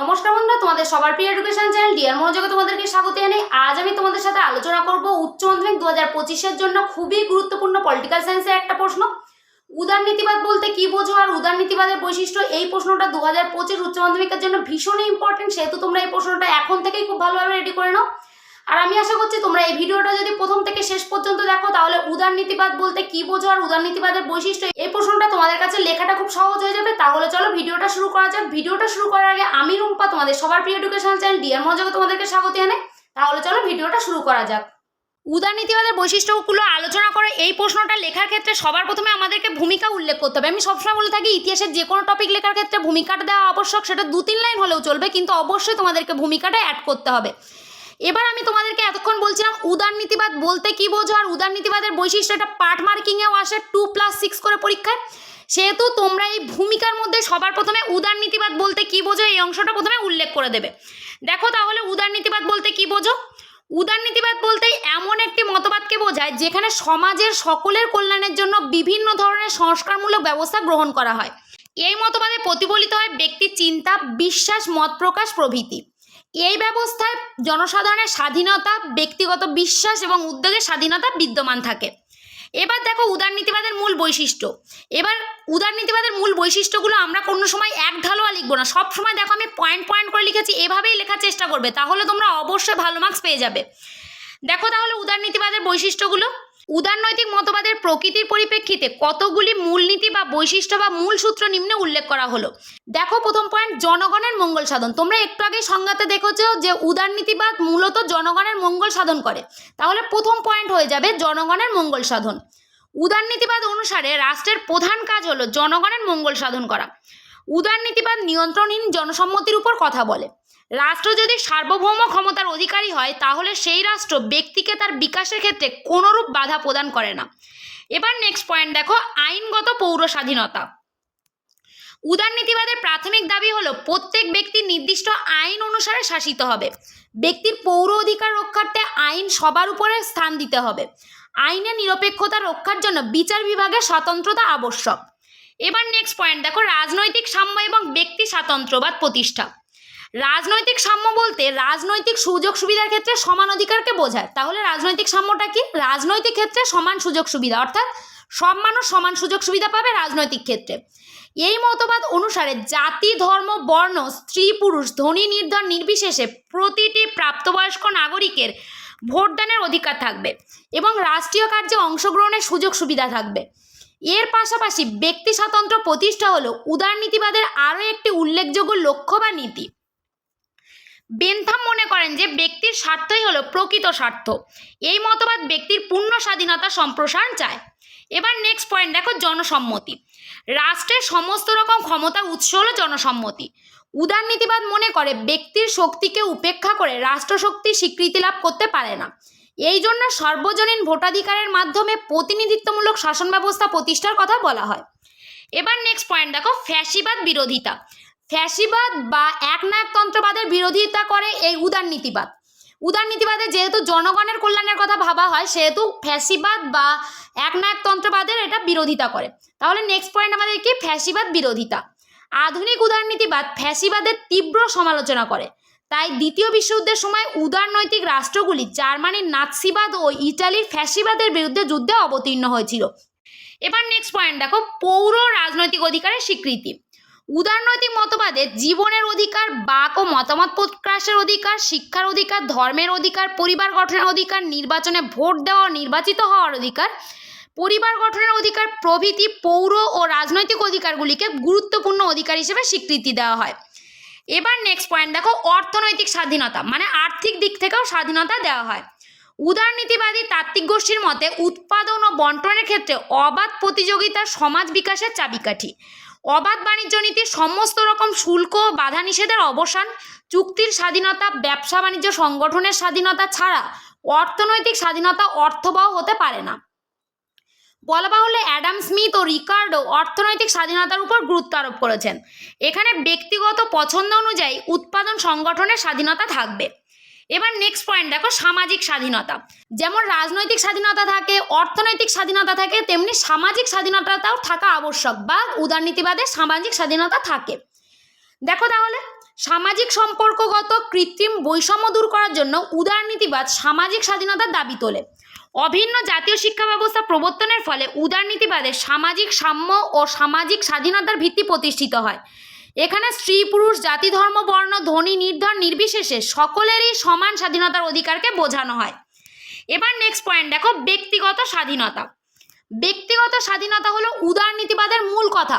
নমস্কার বন্ধুরা, তোমাদের সবার প্রিয় এডুকেশন চ্যানেল ডিয়ার মনোযোগে তোমাদেরকে স্বাগত জানাই। আজ আমি তোমাদের সাথে আলোচনা করব উচ্চ মাধ্যমিক দু হাজার পঁচিশের জন্য খুবই গুরুত্বপূর্ণ পলিটিক্যাল সায়েন্সের একটা প্রশ্ন। উদারনীতিবাদ বলতে কি বোঝো আর উদারনীতিবাদের বৈশিষ্ট্য? এই প্রশ্নটা দু হাজার পঁচিশ উচ্চ মাধ্যমিকের জন্য ভীষণই ইম্পর্টেন্ট সেহেতু তোমরা এই প্রশ্নটা এখন থেকেই খুব ভালোভাবে রেডি করে নাও। আর আমি আশা করছি তোমরা এই ভিডিওটা যদি প্রথম থেকে শেষ পর্যন্ত দেখো, তাহলে উদারনীতিবাদ বলতে কি বোঝো আর উদারনীতিবাদের বৈশিষ্ট্য? এই প্রশ্নটা তোমাদের কাছে লেখাটা খুব সহজ হয়ে যাবে। তাহলে চলো ভিডিওটা শুরু করা যাক। ভিডিওটা শুরু করার আগে আমি রুম্পা, তোমাদের সবার প্রিয় এডুকেশন চ্যানেল ডিয়ার মনোযোগে তোমাদেরকে স্বাগত জানাই। তাহলে চলো ভিডিওটা শুরু করা যাক। উদারনীতিবাদের বৈশিষ্ট্যগুলো আলোচনা করে এই প্রশ্নটা লেখার ক্ষেত্রে সবার প্রথমে আমাদেরকে ভূমিকা উল্লেখ করতে হবে। আমি সবসময় বলে থাকি, ইতিহাসের যে কোনো টপিক লেখার ক্ষেত্রে ভূমিকাটা দেওয়া আবশ্যক, সেটা দু তিন লাইন হলেও চলবে, কিন্তু অবশ্যই তোমাদেরকে ভূমিকাটা অ্যাড করতে হবে। এবার আমি তোমাদেরকে এতক্ষণ বলছিলাম উদারনীতিবাদ বলতে কি বোঝো আর উদারনীতিবাদের বৈশিষ্ট্য এটা পার্ট মার্কিংয়েও আসে টু প্লাস সিক্স করে পরীক্ষায়। সেহেতু তোমরা এই ভূমিকার মধ্যে সবার প্রথমে উদারনীতিবাদ বলতে কি বোঝো এই অংশটা প্রথমে উল্লেখ করে দেবে। দেখো তাহলে উদারনীতিবাদ বলতে কি বোঝো? উদারনীতিবাদ বলতে এমন একটি মতবাদকে বোঝায় যেখানে সমাজের সকলের কল্যাণের জন্য বিভিন্ন ধরনের সংস্কারমূলক ব্যবস্থা গ্রহণ করা হয়। এই মতবাদে প্রতিফলিত হয় ব্যক্তির চিন্তা, বিশ্বাস, মত প্রকাশ প্রভৃতি। এই ব্যবস্থায় জনসাধারণের স্বাধীনতা, ব্যক্তিগত বিশ্বাস এবং উদ্যোগের স্বাধীনতা বিদ্যমান থাকে। এবার দেখো উদারনীতিবাদের মূল বৈশিষ্ট্য। এবার উদারনীতিবাদের মূল বৈশিষ্ট্যগুলো আমরা কোনো সময় এক ঢালোয়া লিখব না। সব সময় দেখো আমি পয়েন্ট পয়েন্ট করে লিখেছি, এভাবেই লেখার চেষ্টা করবে, তাহলে তোমরা অবশ্যই ভালো মার্কস পেয়ে যাবে। দেখো তাহলে উদারনীতিবাদের বৈশিষ্ট্যগুলো। উদারনৈতিক মতবাদের প্রকৃতির পরিপ্রেক্ষিতে কতগুলি মূলনীতি বা বৈশিষ্ট্য বা মূল সূত্র নিম্নে উল্লেখ করা হলো? দেখো প্রথম পয়েন্ট জনগণের মঙ্গল সাধন। তোমরা একটু আগে সংজ্ঞাতে দেখেছ যে উদারনীতিবাদ মূলত জনগণের মঙ্গল সাধন করে। তাহলে প্রথম পয়েন্ট হয়ে যাবে জনগণের মঙ্গল সাধন। উদারনীতিবাদ অনুসারে রাষ্ট্রের প্রধান কাজ হলো জনগণের মঙ্গল সাধন করা। উদারনীতিবাদ নিয়ন্ত্রণহীন জনসম্মতির উপর কথা বলে। রাষ্ট্র যদি সার্বভৌম ক্ষমতার অধিকারী হয়, তাহলে সেই রাষ্ট্র ব্যক্তিকে তার বিকাশের ক্ষেত্রে কোনোরূপ বাধা প্রদান করে না। এবার নেক্সট পয়েন্ট দেখো, আইনগত পৌর স্বাধীনতা উদারনীতিবাদের প্রাথমিক দাবি হলো, প্রত্যেক ব্যক্তি নির্দিষ্ট আইন অনুসারে শাসিত হবে। ব্যক্তির পৌর অধিকার রক্ষার্থে আইন সবার উপরে স্থান দিতে হবে। আইনের নিরপেক্ষতা রক্ষার জন্য বিচার বিভাগের স্বতন্ত্রতা আবশ্যক। এবার নেক্সট পয়েন্ট দেখো, রাজনৈতিক সাম্য এবং ব্যক্তি স্বাতন্ত্র্যবাদ প্রতিষ্ঠা। রাজনৈতিক সাম্য বলতে রাজনৈতিক সুযোগ সুবিধার ক্ষেত্রে সমান অধিকারকে বোঝায়। তাহলে রাজনৈতিক সাম্যটা কি? রাজনৈতিক ক্ষেত্রে সমান সুযোগ সুবিধা, অর্থাৎ সব মানুষ সমান সুযোগ সুবিধা পাবে রাজনৈতিক ক্ষেত্রে। এই মতবাদ অনুসারে জাতি, ধর্ম, বর্ণ, স্ত্রী, পুরুষ, ধনী, নির্ধন, নির্বিশেষে প্রতিটি প্রাপ্তবয়স্ক নাগরিকের ভোটদানের অধিকার থাকবে এবং রাষ্ট্রীয় কার্যে অংশগ্রহণের সুযোগ সুবিধা থাকবে। এর পাশাপাশি ব্যক্তি স্বাতন্ত্র্য প্রতিষ্ঠা হলো উদারনীতিবাদের আরও একটি উল্লেখযোগ্য লক্ষ্য বা নীতি। বেনথাম মনে করেন যে ব্যক্তির স্বার্থই হলো প্রকৃত স্বার্থ। এই মতবাদ ব্যক্তির পূর্ণ স্বাধীনতা সম্প্রসারণ চায়। এবার নেক্সট পয়েন্ট দেখো জনসম্মতি। রাষ্ট্রের সমস্ত রকম ক্ষমতার উৎস হলো জনসম্মতি। উদারনীতিবাদ মনে করে ব্যক্তির শক্তিকে উপেক্ষা করে রাষ্ট্রশক্তি স্বীকৃতি লাভ করতে পারে না। এই জন্য সর্বজনীন ভোটাধিকারের মাধ্যমে প্রতিনিধিত্বমূলক শাসন ব্যবস্থা প্রতিষ্ঠার কথা বলা হয়। এবার নেক্সট পয়েন্ট দেখো ফ্যাসিবাদ বিরোধিতা। ফ্যাসিবাদ বা একনায়কতন্ত্রবাদের বিরোধিতা করে এই উদারনীতিবাদ উদারনীতিবাদে যেহেতু জনগণের কল্যাণের কথা ভাবা হয়, সেহেতু ফ্যাসিবাদ বা একনায়কতন্ত্রবাদের এটা বিরোধিতা করে। তাহলে নেক্সট পয়েন্ট আমাদের কি? ফ্যাসিবাদ বিরোধিতা। আধুনিক উদারনীতিবাদ ফ্যাসিবাদের তীব্র সমালোচনা করে। তাই দ্বিতীয় বিশ্বযুদ্ধের সময় উদারনৈতিক রাষ্ট্রগুলি জার্মানির নাৎসিবাদ ও ইটালির ফ্যাসিবাদের বিরুদ্ধে যুদ্ধে অবতীর্ণ হয়েছিল। এবার নেক্সট পয়েন্ট দেখো, পৌর রাজনৈতিক অধিকারের স্বীকৃতি। উদারনৈতিক মতবাদে জীবনের অধিকার, বাক ও মতামত প্রকাশের অধিকার, শিক্ষার অধিকার, ধর্মের অধিকার, পরিবার গঠনের অধিকার, নির্বাচনে ভোট দেওয়া নির্বাচিত হওয়ার অধিকার, পরিবার গঠনের অধিকার, প্রভৃতি পৌর ও রাজনৈতিক অধিকারগুলিকে গুরুত্বপূর্ণ অধিকার হিসেবে স্বীকৃতি দেওয়া হয়। এবার নেক্সট পয়েন্ট দেখো, অর্থনৈতিক স্বাধীনতা মানে আর্থিক দিক থেকেও স্বাধীনতা দেওয়া হয়। উদারনীতিবাদী তাত্ত্বিক গোষ্ঠীর মতে উৎপাদন ও বন্টনের ক্ষেত্রে অবাধ প্রতিযোগিতা সমাজ বিকাশের চাবিকাঠি। অবাধ বাণিজ্য নীতি, সমস্ত রকম শুল্ক বাধা নিষেধের অবসান, চুক্তির স্বাধীনতা, ব্যবসা বাণিজ্য সংগঠনের স্বাধীনতা ছাড়া অর্থনৈতিক স্বাধীনতা অর্থবহ হতে পারে না। বলা বাহুল্য অ্যাডাম স্মিথ ও রিকার্ডো অর্থনৈতিক স্বাধীনতার উপর গুরুত্ব আরোপ করেছেন। এখানে ব্যক্তিগত পছন্দ অনুযায়ী উৎপাদন সংগঠনের স্বাধীনতা থাকবে। এবার নেক্সট পয়েন্ট দেখো সামাজিক স্বাধীনতা। যেমন রাজনৈতিক স্বাধীনতা থাকে, অর্থনৈতিক স্বাধীনতা থাকে, তেমনি সামাজিক স্বাধীনতাটাও থাকা আবশ্যক বা উদারনীতিবাদের সামাজিক স্বাধীনতা থাকে। দেখো তাহলে, সামাজিক সম্পর্কগত কৃত্রিম বৈষম্য দূর করার জন্য উদারনীতিবাদ সামাজিক স্বাধীনতার দাবি তোলে। অভিন্ন জাতীয় শিক্ষা ব্যবস্থা প্রবর্তনের ফলে উদারনীতিবাদে সামাজিক সাম্য ও সামাজিক স্বাধীনতার ভিত্তি প্রতিষ্ঠিত হয়। এখানে স্ত্রী, পুরুষ, জাতি, ধর্ম, বর্ণ, ধনী, নির্ধন, নির্বিশেষে সকলেরই সমান স্বাধীনতার অধিকারকে বোঝানো হয়। এবার নেক্সট পয়েন্ট দেখো ব্যক্তিগত স্বাধীনতা। ব্যক্তিগত স্বাধীনতা হলো উদারনীতিবাদের মূল কথা।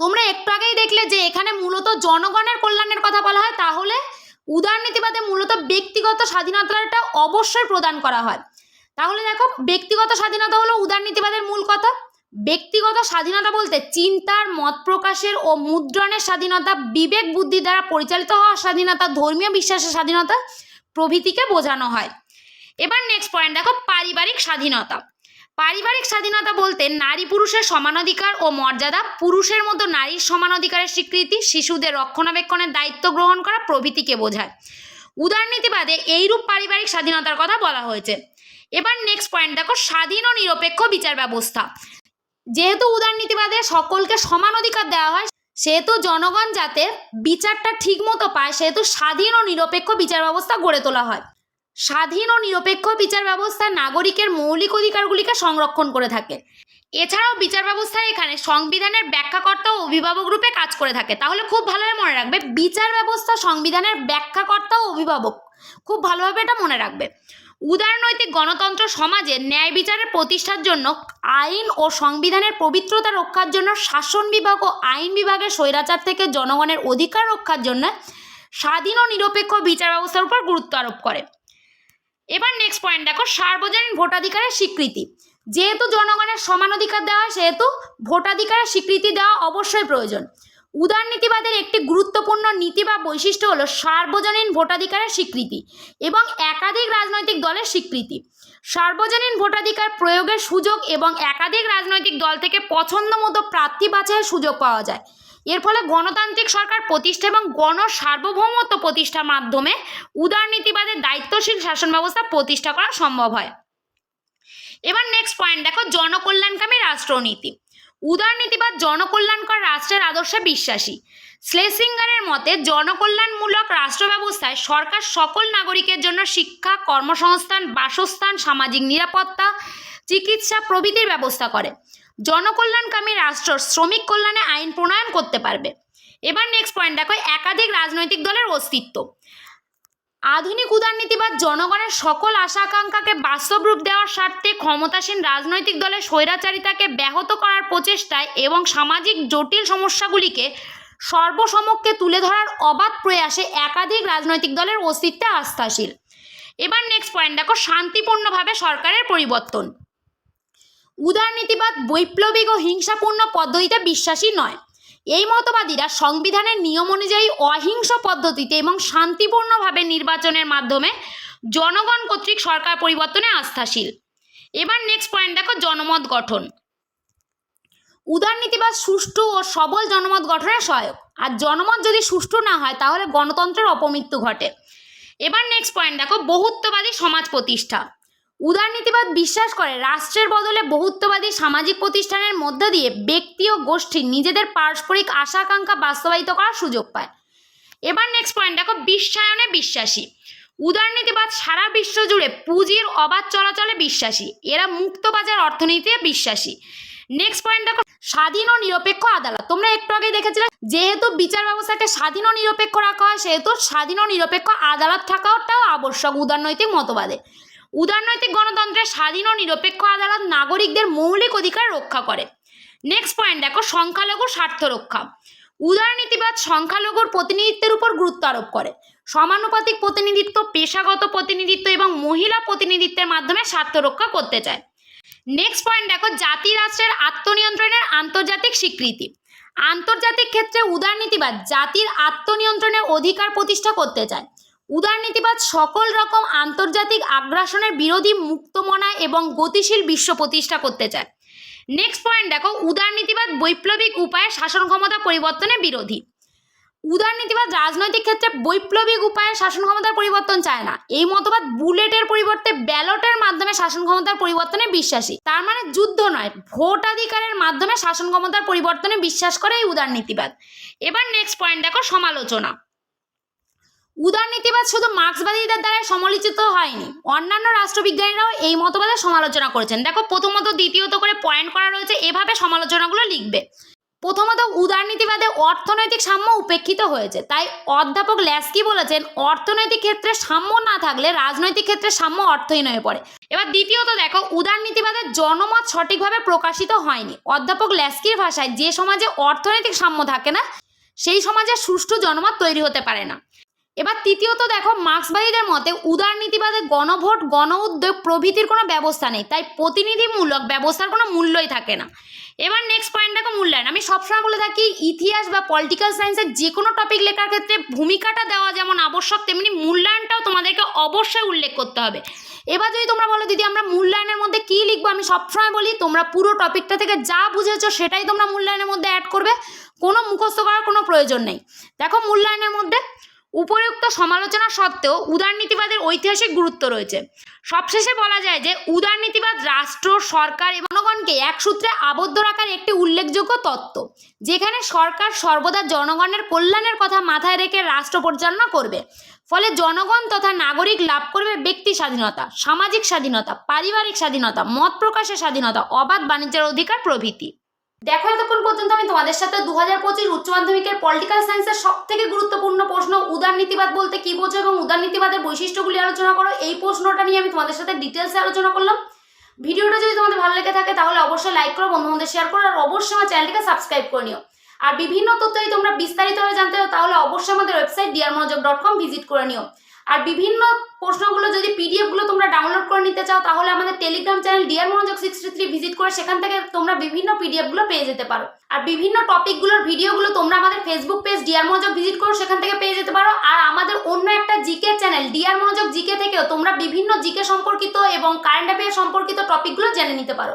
তোমরা একটু আগেই দেখলে যে এখানে মূলত জনগণের কল্যাণের কথা বলা হয়, তাহলে উদারনীতিবাদে মূলত ব্যক্তিগত স্বাধীনতাটা অবশ্যই প্রদান করা হয়। তাহলে দেখো, ব্যক্তিগত স্বাধীনতা হলো উদারনীতিবাদের মূল কথা। ব্যক্তিগত স্বাধীনতা বলতে চিন্তার, মত প্রকাশের ও মুদ্রণের স্বাধীনতা, বিবেক বুদ্ধি দ্বারা পরিচালিত হওয়ার স্বাধীনতা, ধর্মীয় বিশ্বাসের স্বাধীনতা প্রভৃতিকে বোঝানো হয়। এবার নেক্সট পয়েন্ট দেখো পারিবারিক স্বাধীনতা। পারিবারিক স্বাধীনতা বলতে নারী পুরুষের সমান অধিকার ও মর্যাদা, পুরুষের মতো নারীর সমান অধিকারের স্বীকৃতি, শিশুদের রক্ষণাবেক্ষণের দায়িত্ব গ্রহণ করা প্রভৃতিকে বোঝায়। উদারনীতিবাদে এইরূপ পারিবারিক স্বাধীনতার কথা বলা হয়েছে। এবার নেক্সট পয়েন্ট দেখো স্বাধীন ও নিরপেক্ষ বিচার ব্যবস্থা। যেহেতু উদারনীতিবাদে সকলকে সমান অধিকার দেওয়া হয়, সেহেতু জনগণ যাতে বিচারটা ঠিক মতো পায়, সেহেতু স্বাধীন ও নিরপেক্ষ বিচার ব্যবস্থা গড়ে তোলা হয়। স্বাধীন ও নিরপেক্ষ বিচার ব্যবস্থা নাগরিকের মৌলিক অধিকারগুলিকে সংরক্ষণ করে থাকে। এছাড়াও বিচার ব্যবস্থা এখানে সংবিধানের ব্যাখ্যাকর্তা ও অভিভাবক রূপে কাজ করে থাকে। তাহলে খুব ভালোভাবে মনে রাখবে বিচার ব্যবস্থা সংবিধানের ব্যাখ্যাকর্তা ও অভিভাবক। খুব ভালোভাবে এটা মনে রাখবে। উদারনৈতিক গণতন্ত্র সমাজে ন্যায় বিচারের প্রতিষ্ঠার জন্য আইন ও সংবিধানের পবিত্রতা রক্ষার জন্য শাসন বিভাগ ও আইন বিভাগের স্বৈরাচার থেকে জনগণের অধিকার রক্ষার জন্য স্বাধীন ও নিরপেক্ষ বিচার ব্যবস্থার উপর গুরুত্ব আরোপ করে। এবার নেক্সট পয়েন্ট দেখো, সার্বজনীন ভোটাধিকারের স্বীকৃতি। যেহেতু জনগণের সমান অধিকার দেওয়া হয়, সেহেতু ভোটাধিকারের স্বীকৃতি দেওয়া অবশ্যই প্রয়োজন। উদারনীতিবাদের একটি গুরুত্বপূর্ণ নীতি বা বৈশিষ্ট্য হলো সার্বজনীন ভোটাধিকারের স্বীকৃতি এবং একাধিক রাজনৈতিক দলের স্বীকৃতি। সার্বজনীন ভোটাধিকার প্রয়োগের সুযোগ এবং একাধিক রাজনৈতিক দল থেকে পছন্দ মতো প্রার্থী বাছাইয়ের সুযোগ পাওয়া যায়। এর ফলে গণতান্ত্রিক সরকার প্রতিষ্ঠা এবং গণ সার্বভৌমত্ব প্রতিষ্ঠার মাধ্যমে উদারনীতিবাদের দায়িত্বশীল শাসন ব্যবস্থা প্রতিষ্ঠা করা সম্ভব হয়। এবার নেক্সট পয়েন্ট দেখো জনকল্যাণকামী রাষ্ট্রনীতি। উদারনীতিবাদ জনকল্যাণকর রাষ্ট্রের আদর্শে বিশ্বাসী। স্লেসিঙ্গারের মতে, জনকল্যাণমূলক রাষ্ট্র ব্যবস্থায় সরকার সকল নাগরিকের জন্য শিক্ষা, কর্মসংস্থান, বাসস্থান, সামাজিক নিরাপত্তা, চিকিৎসা প্রভৃতির ব্যবস্থা করে। জনকল্যাণকামী রাষ্ট্র শ্রমিক কল্যাণে আইন প্রণয়ন করতে পারবে। এবার নেক্সট পয়েন্ট দেখো, একাধিক রাজনৈতিক দলের অস্তিত্ব। আধুনিক উদারনীতিবাদ জনগণের সকল আশা আকাঙ্ক্ষাকে বাস্তব রূপ দেওয়ার স্বার্থে ক্ষমতাসীন রাজনৈতিক দলের স্বৈরাচারিতাকে ব্যাহত করার প্রচেষ্টায় এবং সামাজিক জটিল সমস্যাগুলিকে সর্বসমক্ষে তুলে ধরার অবাধ প্রয়াসে একাধিক রাজনৈতিক দলের অস্তিত্বে আস্থাশীল। এবার নেক্সট পয়েন্ট দেখো, শান্তিপূর্ণভাবে সরকারের পরিবর্তন। উদারনীতিবাদ বৈপ্লবিক ও হিংসাপূর্ণ পদ্ধতিতে বিশ্বাসী নয়। এই মতবাদীরা সংবিধানের নিয়ম অনুযায়ী অহিংস পদ্ধতিতে এবং শান্তিপূর্ণভাবে নির্বাচনের মাধ্যমে জনগণ কর্তৃক সরকার পরিবর্তনে আস্থাশীল। এবার নেক্সট পয়েন্ট দেখো জনমত গঠন। উদারনীতিবাদ সুষ্ঠু ও সবল জনমত গঠনে সহায়ক। আর জনমত যদি সুষ্ঠু না হয়, তাহলে গণতন্ত্রের অপমৃত্যু ঘটে। এবার নেক্সট পয়েন্ট দেখো বহুত্ববাদী সমাজ প্রতিষ্ঠা। উদারনীতিবাদ বিশ্বাস করে, রাষ্ট্রের বদলে বহুত্ববাদী সামাজিক প্রতিষ্ঠানের মধ্য দিয়ে ব্যক্তি ও গোষ্ঠী নিজেদের পারস্পরিক আশা আকাঙ্ক্ষা বাস্তবায়িত করার সুযোগ পায়। এবার নেক্সট পয়েন্ট দেখো বিশ্বায়নে বিশ্বাসী। উদারনীতিবাদ সারা বিশ্ব জুড়ে পুঁজির অবাধ চলাচলে বিশ্বাসী। এরা মুক্তবাজার অর্থনীতিতে বিশ্বাসী। নেক্সট পয়েন্ট দেখো স্বাধীন ও নিরপেক্ষ আদালত। তোমরা একটু আগে দেখেছিলে, যেহেতু বিচার ব্যবস্থাকে স্বাধীন ও নিরপেক্ষ রাখা হয়, সেহেতু স্বাধীন ও নিরপেক্ষ আদালত থাকাটাও আবশ্যক উদারনৈতিক মতবাদে। উদারনৈতিক গণতন্ত্রের স্বাধীন ও নিরপেক্ষ আদালত নাগরিকদের মৌলিক অধিকার রক্ষা করে। নেক্সট পয়েন্ট দেখো সংখ্যালঘু স্বার্থ রক্ষা। উদারনীতিবাদ সংখ্যালঘুর প্রতিনিধিত্বের উপর গুরুত্ব আরোপ করে। সমানুপাতিক প্রতিনিধিত্ব, পেশাগত প্রতিনিধিত্ব এবং মহিলা প্রতিনিধিত্বের মাধ্যমে স্বার্থ রক্ষা করতে চায়। নেক্সট পয়েন্ট দেখো, জাতি রাষ্ট্রের আত্মনিয়ন্ত্রণের আন্তর্জাতিক স্বীকৃতি। আন্তর্জাতিক ক্ষেত্রে উদারনীতিবাদ জাতির আত্মনিয়ন্ত্রণের অধিকার প্রতিষ্ঠা করতে চায়। উদারনীতিবাদ সকল রকম আন্তর্জাতিক আগ্রাসনের বিরোধী মুক্তমনা এবং গতিশীল বিশ্ব প্রতিষ্ঠা করতে চায়। নেক্সট পয়েন্ট দেখো উদারনীতিবাদ বৈপ্লবিক উপায়ে শাসন ক্ষমতা পরিবর্তনে বিরোধী। উদারনীতিবাদ রাজনৈতিক ক্ষেত্রে বৈপ্লবিক উপায়ে শাসন ক্ষমতার পরিবর্তন চায় না। এই মতবাদ বুলেটের পরিবর্তে ব্যালটের মাধ্যমে শাসন ক্ষমতার পরিবর্তনে বিশ্বাসী। তার মানে যুদ্ধ নয়, ভোটাধিকারের মাধ্যমে শাসন ক্ষমতার পরিবর্তনে বিশ্বাস করে এই উদারনীতিবাদ এবার নেক্সট পয়েন্ট দেখো, সমালোচনা। উদারনীতিবাদ শুধু মার্ক্সবাদীদের দ্বারা সমালোচিত হয়নি। অন্যান্য রাষ্ট্রবিজ্ঞানীরাও এই মতবাদের সমালোচনা করেছেন। দেখো, প্রথমত দ্বিতীয়ত করে পয়েন্ট করা রয়েছে, এভাবে সমালোচনাগুলো লিখবে। প্রথমত উদারনীতিবাদে অর্থনৈতিক সাম্য উপেক্ষিত হয়েছে। তাই অধ্যাপক ল্যাস্কি বলেছেন, অর্থনৈতিক ক্ষেত্রে সাম্য না থাকলে রাজনৈতিক ক্ষেত্রে সাম্য অর্থহীন হয়ে পড়ে। এবার দ্বিতীয়ত দেখো উদারনীতিবাদের জনমত সঠিকভাবে প্রকাশিত হয়নি। অধ্যাপক ল্যাস্কির ভাষায়, যে সমাজে অর্থনৈতিক সাম্য থাকে না, সেই সমাজে সুষ্ঠু জনমত তৈরি হতে পারে না। এবার তৃতীয়ত দেখো, মার্ক্সবাদীদের মতে উদারনীতিবাদে গণভোট গণ উদ্যোগ প্রভৃতির কোনো ব্যবস্থা নেই। তাই প্রতিনিধিমূলক ব্যবস্থার কোনো মূল্যই থাকে না। এবার নেক্সট পয়েন্ট দেখো, মূল্যায়ন। আমি সবসময় বলে থাকি, ইতিহাস বা পলিটিক্যাল সায়েন্সের যে কোনো টপিক লেখার ক্ষেত্রে ভূমিকাটা দেওয়া যেমন আবশ্যক, তেমনি মূল্যায়নটাও তোমাদেরকে অবশ্যই উল্লেখ করতে হবে। এবার যদি তোমরা বলো, দিদি, আমরা মূল্যায়নের মধ্যে কী লিখব? আমি সবসময় বলি, তোমরা পুরো টপিকটা থেকে যা বুঝেছ, সেটাই তোমরা মূল্যায়নের মধ্যে অ্যাড করবে। কোনো মুখস্থ করার কোনো প্রয়োজন নেই। দেখো, মূল্যায়নের মধ্যে উপরোক্ত সমালোচনা সত্ত্বেও উদারনীতিবাদের ঐতিহাসিক গুরুত্ব রয়েছে। সবশেষে বলা যায় যে উদারনীতিবাদ রাষ্ট্র, সরকার এবং জনগণকে এক সূত্রে আবদ্ধ রাখার একটি উল্লেখযোগ্য তত্ত্ব, যেখানে সরকার সর্বদা জনগণের কল্যাণের কথা মাথায় রেখে রাষ্ট্র পরিচালনা করবে। ফলে জনগণ তথা নাগরিক লাভ করবে ব্যক্তি স্বাধীনতা, সামাজিক স্বাধীনতা, পারিবারিক স্বাধীনতা, মত প্রকাশের স্বাধীনতা, অবাধ বাণিজ্যের অধিকার প্রভৃতি। দেখো এতক্ষণ পর্যন্ত আমি তোমাদের সাথে দু হাজার পঁচিশ উচ্চ মাধ্যমিকের পলিটিক্যাল সায়েন্সের সব থেকে গুরুত্বপূর্ণ প্রশ্ন উদারনীতিবাদ বলতে কি বোঝো এবং উদারনীতিবাদের বৈশিষ্ট্যগুলি আলোচনা করো, এই প্রশ্নটা নিয়ে আমি তোমাদের সাথে ডিটেলসে আলোচনা করলাম। ভিডিওটা যদি তোমাদের ভালো লেগে থাকে তাহলে অবশ্যই লাইক করো বন্ধু শেয়ার করো আর অবশ্যই আমার চ্যানেলটিকে সাবস্ক্রাইব করে নিও। আর বিভিন্ন তথ্য যদি তোমরা বিস্তারিতভাবে জানতে চাও তাহলে অবশ্যই আমাদের website dear dot com visit করে নিও। আর বিভিন্ন প্রশ্নগুলো যদি পিডিএফগুলো তোমরা ডাউনলোড করে নিতে চাও, তাহলে আমাদের Telegram channel dear Monojog sixty three visit করে সেখান থেকে তোমরা বিভিন্ন পিডিএফগুলো পেয়ে যেতে পারো। আর বিভিন্ন টপিকগুলোর ভিডিওগুলো তোমরা আমাদের Facebook page dear Monojog visit করো সেখান থেকে পেয়ে যেতে পারো। আর আমাদের অন্য একটা GK channel dear Monojog GK থেকেও তোমরা বিভিন্ন জিকে সম্পর্কিত এবং কারেন্ট অ্যাফেয়ার সম্পর্কিত টপিকগুলো জেনে নিতে পারো।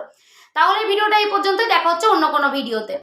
তাহলে ভিডিওটা এই পর্যন্তই, দেখা হচ্ছে অন্য কোনো ভিডিওতে